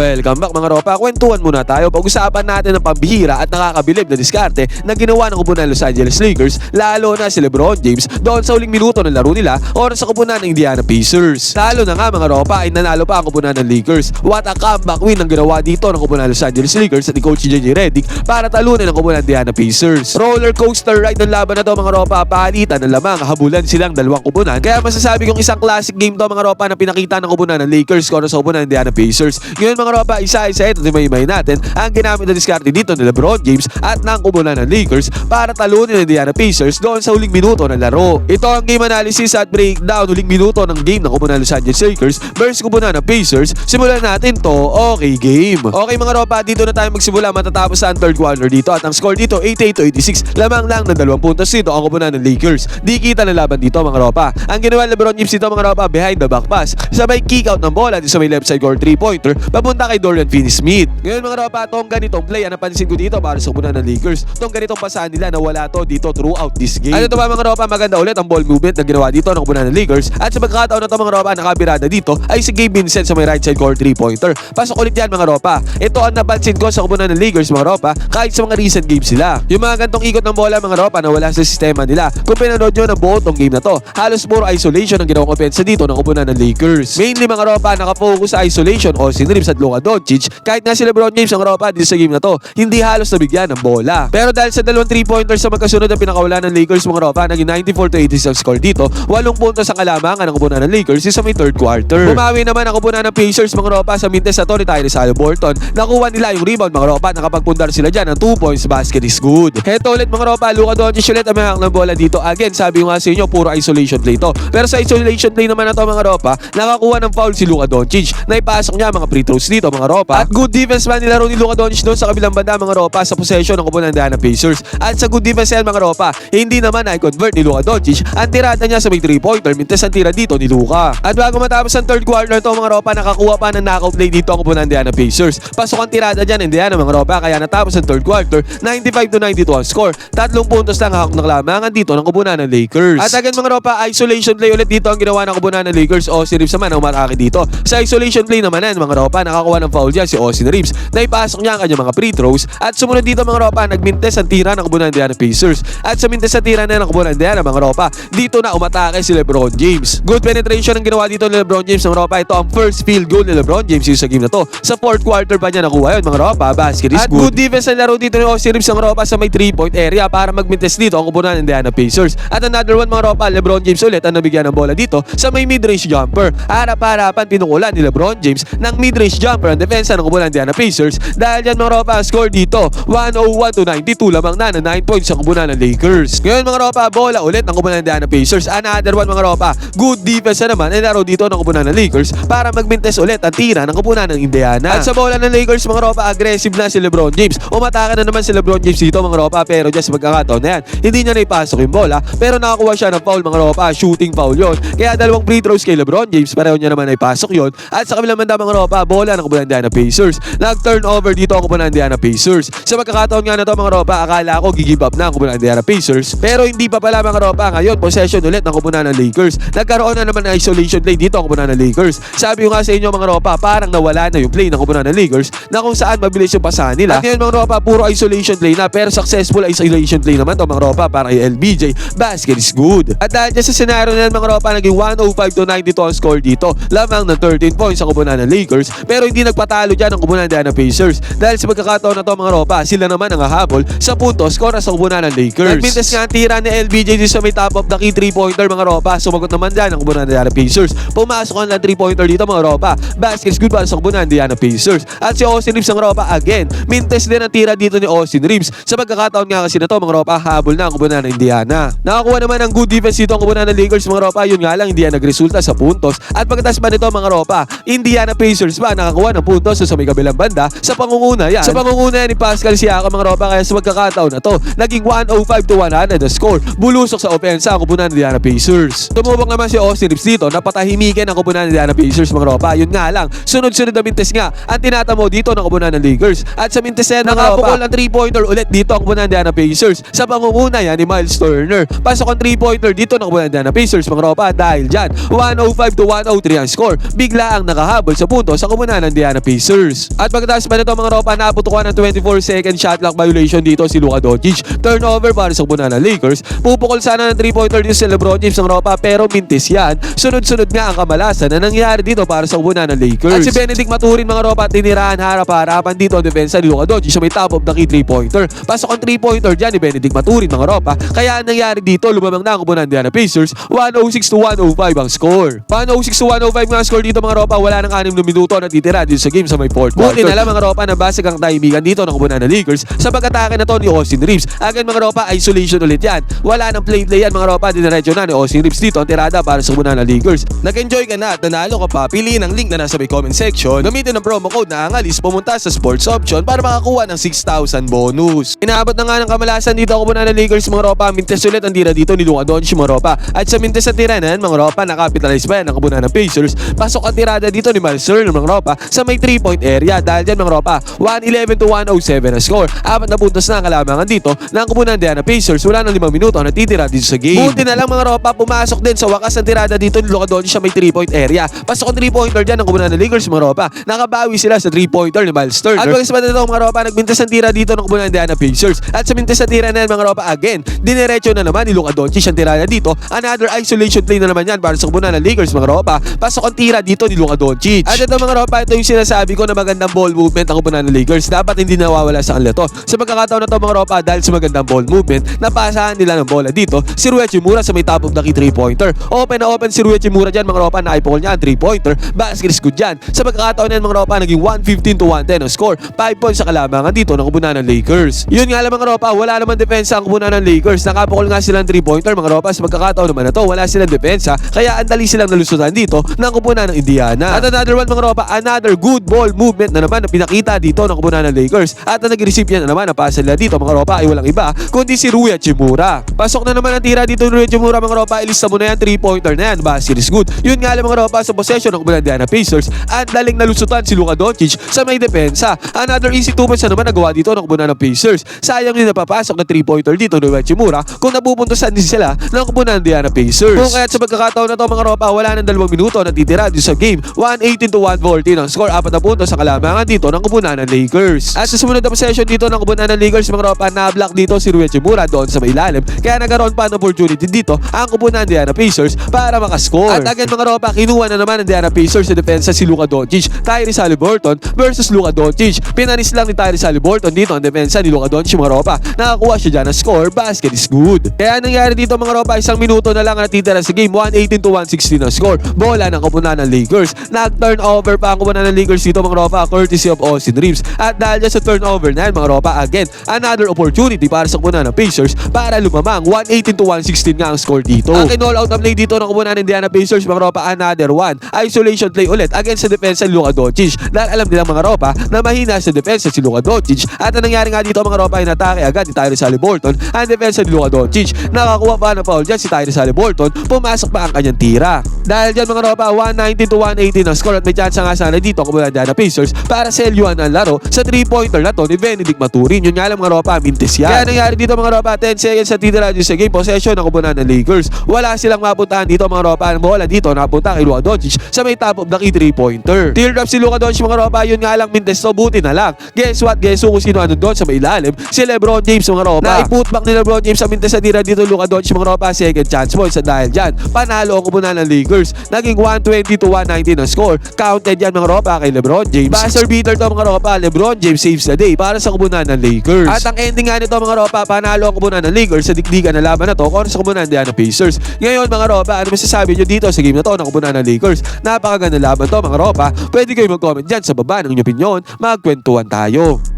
Welcome back mga ropa. Kwentuhan muna tayo. Pag-usapan natin ang pambihira at nakakabilib na diskarte na ginawa ng kupunan Los Angeles Lakers, lalo na si Lebron James doon sa huling minuto ng laro nila oras sa kupunan ng Indiana Pacers. Talo na nga mga ropa ay nanalo pa ang kupunan ng Lakers. What a comeback win ang ginawa dito ng kupunan ng Los Angeles Lakers at ni Coach JJ Redick para talunin ang kupunan ng Indiana Pacers. Roller coaster ride ng laban na to mga ropa. Palitan ng lamang, habulan silang dalawang kupunan. Kaya masasabi kong isang classic game to mga ropa na pinakita ng kupunan ng Lakers kontra sa kupunan ng Indiana Pacers. Ngayon mga ropa, isa-isa ito may natin ang ginamit na diskarte dito ni Lebron James at ng kupunan ng Lakers para talunin ng Indiana Pacers doon sa huling minuto ng laro. Ito ang game analysis at breakdown huling minuto ng game ng kupunan ng Los Angeles Lakers versus kupunan ng Pacers. Simulan natin to, okay game. Okay mga ropa, dito na tayo magsimula matatapos ang third quarter dito at ang score dito 88 to 86. Lamang lang ng dalawang puntos dito ang kupunan ng Lakers. Di kita na laban dito mga ropa. Ang ginawa ni Lebron James dito mga ropa behind the back pass. Sabay kick out ng bola dito sa may left side court 3-pointer papunta kay Dorian Finney-Smith. Ngayon mga ropa, tong ganitong play ang napansin ko dito para sa kupunan ng Lakers. Tong ganitong pasahan nila na wala to dito throughout this game. Ano to ba mga ropa, maganda ulit ang ball movement na ginawa dito ng kupunan ng Lakers. At sa pagkakataon na to mga ropa, nakabirada dito ay si Gabe Vincent sa may right side court 3-pointer. Pasok ulit yan mga ropa. Ito ang napansin ko sa kupunan ng Lakers mga ropa kahit sa mga recent games sila. Yung mga gantong ikot ng bola mga ropa na wala sa sistema nila. Kung pinanood nyo ng buo tong game na to, halos puro isolation ang ginawang offense dito ng kupunan ng Lakers. Mainly mga ropa, nakafocus sa isolation Austin Reeves at Luka Doncic. Kahit na si LeBron James ang ropa dito sa game na to, hindi halos nabigyan ng bola. Pero dahil sa dalawang 3-pointers sa magkasunod na pinakawala ng Lakers mga ropa, naging 94 to 86 ang score dito. 8 puntos ang kalamangan ng kupunan ng Lakers sa may third quarter. Bumawi naman ang kupunan ng Pacers mga ropa sa mintes na to ni Tyrese Haliburton. Nakuha nila yung rebound mga ropa, nakapagpundar sila dyan ng 2 points basket is good. Heto ulit mga ropa, Luka Doncic ulit ang mahak ng bola dito. Again, sabi ko nga sa inyo, puro isolation play to. Pero sa isolation play naman na to mga ropa, nakakuha ng foul si Luka Doncic. Naipasok niya mga free throws dito mga ropa. At good defense man nilaro ni Luka Doncic doon sa kabilang banda mga ropa sa possession ng kupunan ng Diana Pacers. At sa good defense yan mga ropa, hindi naman na-convert ni Luka Doncic ang tirada niya sa may 3-pointer. Mintes ang tira dito ni Luka. At bago matapos ang third quarter to mga ropa, nakakuha pa ng knockout play dito ang kupunan ng Diana Pacers. Pasok ang tirada dyan Indiana mga ropa, kaya natapos ang third quarter, 95 to 92 ang score. Tatlong puntos lang hawak ng lamangan dito ng kupunan ng Lakers. At again mga ropa, isolation play ulit dito ang ginawa ng kupunan ng Lakers. Austin Reeves naman ang umatake dito. Sa isolation play naman yan mga ropa, nakakuha ng foul dyan si Austin Reeves. Naipasok niya ang kanyang mga free throws. At sumunod dito mga ropa, nagmintes ang tira ng kupunan ng Diana Pacers. At sa mintes sa tira na ng kupunan ng Diana mga ropa, dito na umatake si Lebron James. Good penetration ang ginawa dito ni Lebron James mga ropa. Ito ang first field goal ni Lebron James yung sa game na to. Sa fourth quarter pa niya nakuha yun mga ropa. Basket is At good. good defense ang laro dito ni Austin Reeves mga ropa sa may 3-point area para magmintes dito ang kupunan ng Diana Pacers. At another one mga ropa, Lebron James ulit ang nabigyan ng bola dito sa may mid-range jumper. Harap-harapan pinukulan ni Lebron James ng mid-range jumper ang depensa ng kupunan ng Diana Pacers. Dahil dyan mga ropa, ang score dito 101 to 92 lamang na na 9 points sa kupunan ng Lakers. Ngayon mga ropa, bola ulit ng kupunan ng Diana Pacers. Another one mga ropa, good defense na naman ay laro dito ng kupunan ng Lakers para magmintes ulit ang tira ng kupunan ng Indiana. At sa bola ng Lakers mga ropa, aggressive na si Lebron James. Umatake na naman si Lebron James dito mga ropa pero just magkakataon na yan. Hindi niya na ipasok yung bola pero nakakuha siya ng foul mga ropa, shooting foul yon. Kaya dalawang free throws kay Lebron James, pareho niya naman na ipasok yon. At sa kabilang banda mga ropa, bola ng kupunan ng Indiana Pacers. Nag-turnover dito ang kupunan ng Indiana Pacers. Sa magkakataon nga na to mga ropa, akala ko gigive up na ang kupunan ng Indiana Pacers. Pero hindi pa pala mga ropa. Ngayon, possession ulit ng kupunan ng Lakers. Nagkaroon na naman ng isolation play dito ang kupunan ng Lakers. Sabi ko nga sa inyo mga ropa, parang nawala na yung play ng kupunan ng Lakers na kung saan mabilis yung pasahan nila. At ngayon mga ropa, puro isolation play na pero successful isolation play naman to mga ropa para kay LBJ. Basket is good. At dahil sa scenario na yan mga ropa, naging 105 to 92 ang score dito. Lamang ng 13 points ang kupunan ng Lakers. Pero hindi nagpatalo dyan ang kupunan ng Pacers. Dahil sa pagkakataon na to mga ropa, sila naman ang hahabol sa puntos kora sa kupunan ng Lakers. Nagmintes nga ang tira ni LBJ dito sa may top of the key 3-pointer mga ropa. Sumagot naman dyan ang kupunan ng Diana Pacers. Pumasok ang lang 3-pointer dito mga ropa. Baskets good para sa kupunan ng Diana Pacers. At si Austin Reeves ang ropa again. Mintes din ang tira dito ni Austin Reeves. Sa pagkakataon nga kasi na to mga ropa, habol na ang kupunan ng Indiana. Nakakuha naman ng good defense dito ang kupunan ng Lakers mga ropa. Yun nga lang hindi yan nagresulta sa puntos. At pagkatas pa nito mga ropa, Indiana Pacers pa nakakuha ng puntos sa may kabilang banda sa pangunguna yan. Sa pangunguna yan ni Pascal Siakam mga ropa kaya sa magkakataon na to, naging 105 to 100 the score. Bulusok sa opensa ang kupunan ng Indiana Pacers. Tumubok naman si Austin Reeves dito na patahimikin ang kupunan ng Indiana Pacers mga ropa. Yun nga lang, sunod-sunod na mintes nga ang tinatamo dito ng kupunan ng Lakers. At sa mintes yan, nakapukol ang 3-pointer ulit dito ang kupunan ng Indiana Pacers. Sa pangunguna yan ni Miles Turner. Pasok ang 3-pointer dito ng kupunan ng Indiana Pacers mga ropa dahil dyan 105 to 103 ang score. Bigla ang nakahabol sa punto sa kupunan ng Indiana Pacers. At pagkatapos pa nito mga ropa, naputukan ng 24 second shot clock violation dito si Luka Doncic. Turnover para sa ng Lakers. Pupukol sana ng 3-pointer dito si LeBron James ng ropa pero mintis yan. Sunod-sunod nga ang kamalasan na nangyari dito para sa ng Lakers. At si Benedict Maturin mga ropa tinirahan harap-harapan dito ang depensa ni Luka Doncic sa may top of the key 3-pointer. Pasok ang 3-pointer dyan ni Benedict Maturin mga ropa. Kaya ang nangyari dito, lumamang na ang ng Indiana Pacers. 106 to 105 ang score. 106 to 105 nga score dito mga ropa. Wala nang 6 na minuto na titira dito sa game sa may fourth quarter. Buti na lang mga ropa na basag ang tahimikan dito ng ng Lakers sa pag-atake na to ni Austin Reeves. Again mga ropa, isolation ulit yan. Wala nang play-play yan mga ropa. Diniretso na ni Austin Reeves dito ang tirada para sa ng Lakers. Nag-enjoy ka na at nanalo ka pa. Piliin ang link na nasa may comment section. Gamitin ang promo code na angalis pumunta sa sports option para makakuha ng 6,000 bonus. Inaabot na nga ng kamalasan dito ako muna ng Lakers mga ropa. Mintes ulit ang tira dito ni Luka Doncic mga ropa. At sa mintes na tira na yan, mga ropa, nakapitalize pa yan ang kabunan ng Pacers. Pasok ang tirada dito ni Turner mga ropa sa may 3-point area. Dahil dyan mga ropa, 111 to 107 na score. Apat na puntos na ang kalamangan dito ng kabunan ng Diana Pacers. Wala nang 5 minuto na titira dito sa game. Buti na lang mga ropa, pumasok din sa wakas ang tirada dito ni Luka Doncic sa may 3-point area. Pasok ang 3-pointer dyan ng kabunan ng Lakers mga ropa. Nakabawi sila sa 3-pointer ni Miles Turner. At pagkasama na ito mga ropa, nagmintas ang tira dito ng kabunan ng Diana Pacers. At sa mintas na tira na yan mga ropa, again, diniretso na naman ni Luka Doncic ang tirada dito. Another isolation play na naman yan para sa kabunan ng Lakers mga ropa. Pasok ang tira dito ni Luka Doncic. At ito mga ropa, ito yung sinasabi ko na magandang ball movement ang ng Lakers. Dapat hindi nawawala sa kanila to. Sa pagkakataon na to mga ropa, dahil sa magandang ball movement, napasahan nila ng bola dito. Si Ruechi Mura sa may top of the key 3-pointer. Open na open si Ruechi Mura dyan mga ropa, naipukol niya ang 3-pointer. Basket is good dyan. Sa pagkakataon na yan mga ropa, naging 115 to 110 ang score. 5 points sa kalamangan dito ng ng Lakers. Yun nga lang mga ropa, wala naman depensa ang ng Lakers. Nakapukol nga silang 3-pointer mga ropa. Sa pagkakataon naman na to, wala silang depensa. Kaya ang dali silang nalusutan dito ng kabunan ng Indiana. At another one mga ropa, another good ball movement na naman na pinakita dito ng kabunan ng Lakers. At ang nag-receive na naman na pasa nila dito mga ropa ay walang iba kundi si Rui Hachimura. Pasok na naman ang tira dito ni Rui Hachimura mga ropa. Ilista mo na yan 3-pointer na yan. Basket is good. Yun nga lang mga ropa sa possession ng kabunan ng Indiana Pacers. At daling nalusutan si Luka Doncic sa may depensa. Another easy two points na naman nagawa dito ng kabunan ng Pacers. Sayang din napapasok na 3-pointer dito ni Rui Hachimura kung napupuntasan din sila ng kabunan ng Indiana Pacers. Kung kaya sa pagkakataon na to mga ropa, wala nang dalawang minuto na titira dito sa game. 118 to 114 ang score. Apat na puntos sa kalamangan dito ng kabunan ng Lakers. At sa sumunod na possession dito ng kabunan ng Lakers mga ropa, na-block dito si Rui Hachimura doon sa may ilalim. Kaya nagkaroon pa ng opportunity dito ang kabunan ng Indiana Pacers para makascore. At again mga ropa, kinuha na naman ng Indiana Pacers sa depensa si Luka Doncic, Tyrese Haliburton versus Luka Doncic. Pinanis lang ni Tyrese Haliburton dito ang depensa ni Luka Doncic mga ropa. Nakakuha siya dyan ng score, basket is good. Kaya nangyari dito mga ropa, isang minuto na lang ang natitira sa game, 118 to 116 ang score. Bola ng kapunan ng Lakers. Nag-turnover pa ang kapunan ng Lakers dito mga ropa, courtesy of Austin Reeves. At dahil sa turnover na yan mga ropa, again, another opportunity para sa kapunan ng Pacers para lumamang 118 to 116 nga ang score dito. Ang kinall out na play dito ng kapunan ng Indiana Pacers mga ropa, another one. Isolation play ulit against sa depensa ni Luka Doncic. Dahil alam nila mga ropa na mahina sa depensa si Luka Doncic. At ang nangyari nga dito mga ropa ay natake agad ni Tyrese Haliburton ang depensa ni Luka Doncic. Nakakuha pa ng foul dyan si Tyrese Haliburton. Pumasok pa ang kanyang tira. Dahil dyan mga ropa, 119 to 118 ang score at may chance nga sana dito kung mga Indiana Pacers para selyuan ang laro sa 3-pointer na to ni Benedict Maturin. Yun nga lang mga ropa, mintis yan. Kaya nangyari dito mga ropa, 10 seconds sa titira dito sa game possession ng kubunan ng Lakers. Wala silang mapuntahan dito mga ropa. Ang bola dito napunta kay Luka Doncic sa may top of the key 3-pointer. Teardrop si Luka Doncic mga ropa, yun nga lang mintis so buti na lang. Guess what? Guess who kung sino ano doon sa may ilalim? Si Lebron James mga ropa. Na i-putback ni Lebron James sa mintis sa tira dito Luka Doncic mga ropa, second chance points sa dahil dyan. Panalo ang kubunan ng Lakers. Naging 120 to 119 ang score. Counted yan mga ropa kay Lebron James. Buzzer beater to mga ropa. Lebron James saves the day para sa kubunan ng Lakers. At ang ending nga nito mga ropa, panalo ang kubunan ng Lakers sa dikdigan na laban na to kontra sa kubunan ng Indiana Pacers. Ngayon mga ropa, ano masasabi nyo dito sa game na to ng kubunan ng Lakers? Napakaganda laban to mga ropa. Pwede kayo mag-comment dyan sa baba ng inyong opinion. Magkwentuhan tayo.